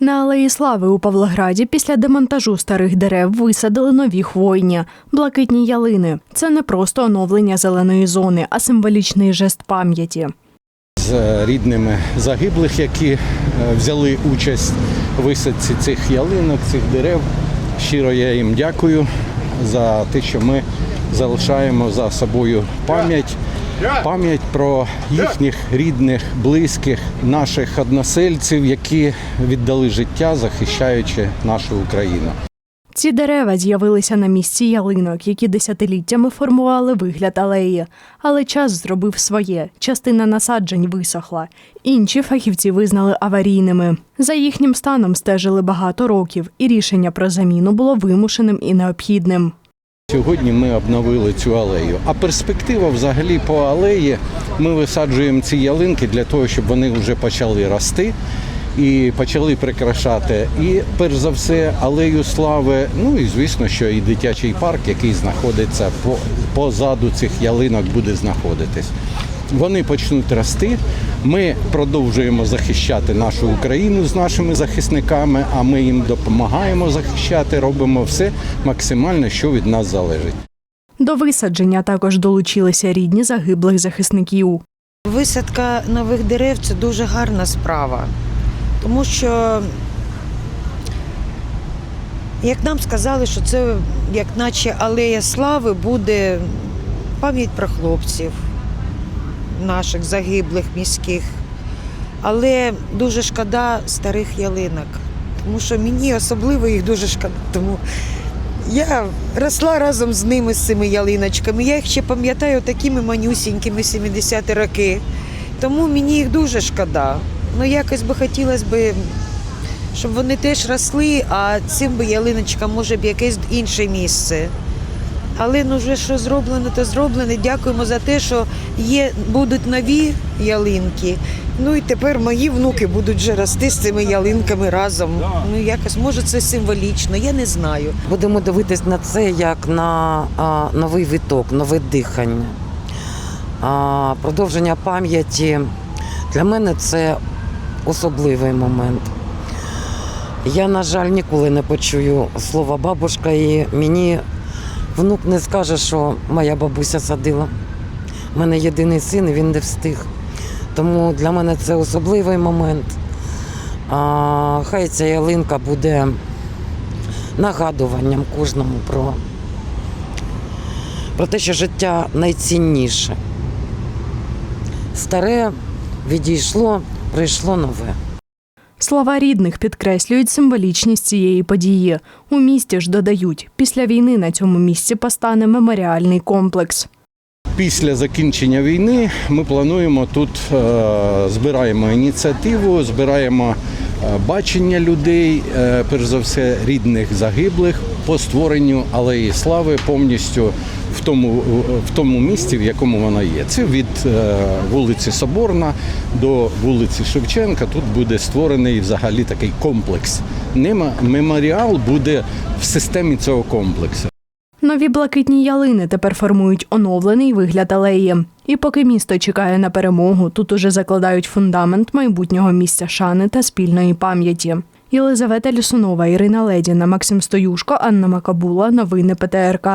На алеї Слави у Павлограді після демонтажу старих дерев висадили нові хвойні блакитні ялини. Це не просто оновлення зеленої зони, а символічний жест пам'яті. з рідними загиблих, які е, взяли участь у висадці цих ялинок, цих дерев. Щиро я їм дякую за те, що ми залишаємо за собою пам'ять, пам'ять про їхніх рідних, близьких, наших односельців, які віддали життя, захищаючи нашу Україну. Ці дерева з'явилися на місці ялинок, які десятиліттями формували вигляд алеї. Але час зробив своє. Частина насаджень висохла. Інші фахівці визнали аварійними. За їхнім станом стежили багато років, і рішення про заміну було вимушеним і необхідним. Сьогодні ми обновили цю алею. А перспектива взагалі по алеї ми висаджуємо ці ялинки для того, щоб вони вже почали рости і почали прикрашати. І перш за все алею слави. Ну і звісно, що і дитячий парк, який знаходиться по- позаду цих ялинок, буде знаходитись. Вони почнуть рости. Ми продовжуємо захищати нашу Україну з нашими захисниками, а ми їм допомагаємо захищати, робимо все максимально, що від нас залежить. До висадження також долучилися рідні загиблих захисників. Висадка нових дерев це дуже гарна справа, тому що, як нам сказали, що це як наче алея слави буде пам'ять про хлопців, наших загиблих міських. Але дуже шкода старих ялинок, тому що мені особливо їх дуже шкода. Тому я росла разом з ними, з цими ялиночками. Я їх ще пам'ятаю такими манюсінькими 70-ті роки. Тому мені їх дуже шкода. Ну якось би хотілося б, щоб вони теж росли, а цим би ялиночкам може б якесь інше місце. Але ну вже що зроблено, то зроблено. Дякуємо за те, що є, будуть нові ялинки. Ну і тепер мої внуки будуть вже рости з цими ялинками разом. Ну якось може це символічно, я не знаю. Будемо дивитись на це як на а, новий виток, нове дихання. А, продовження пам'яті для мене це особливий момент. Я, на жаль, ніколи не почую слова бабушка, і мені внук не скаже, що моя бабуся садила. У мене єдиний син, і він не встиг. Тому для мене це особливий момент. А, хай ця ялинка буде нагадуванням кожному про, про те, що життя найцінніше. Старе відійшло, прийшло нове. Слова рідних підкреслюють символічність цієї події. У місті ж додають, після війни на цьому місці постане меморіальний комплекс. Після закінчення війни ми плануємо тут е, збираємо ініціативу, збираємо бачення людей, е, перш за все рідних загиблих по створенню алеї слави повністю в тому, в тому місці, в якому вона є. Це від е, вулиці Соборна до вулиці Шевченка. Тут буде створений взагалі такий комплекс. Нема меморіал буде в системі цього комплексу. Нові блакитні ялини тепер формують оновлений вигляд алеї. І поки місто чекає на перемогу, тут уже закладають фундамент майбутнього місця шани та спільної пам'яті. Єлизавета Лісунова, Ірина Ледіна, Максим Стоюшко, Анна Макабула. Новини ПТРК.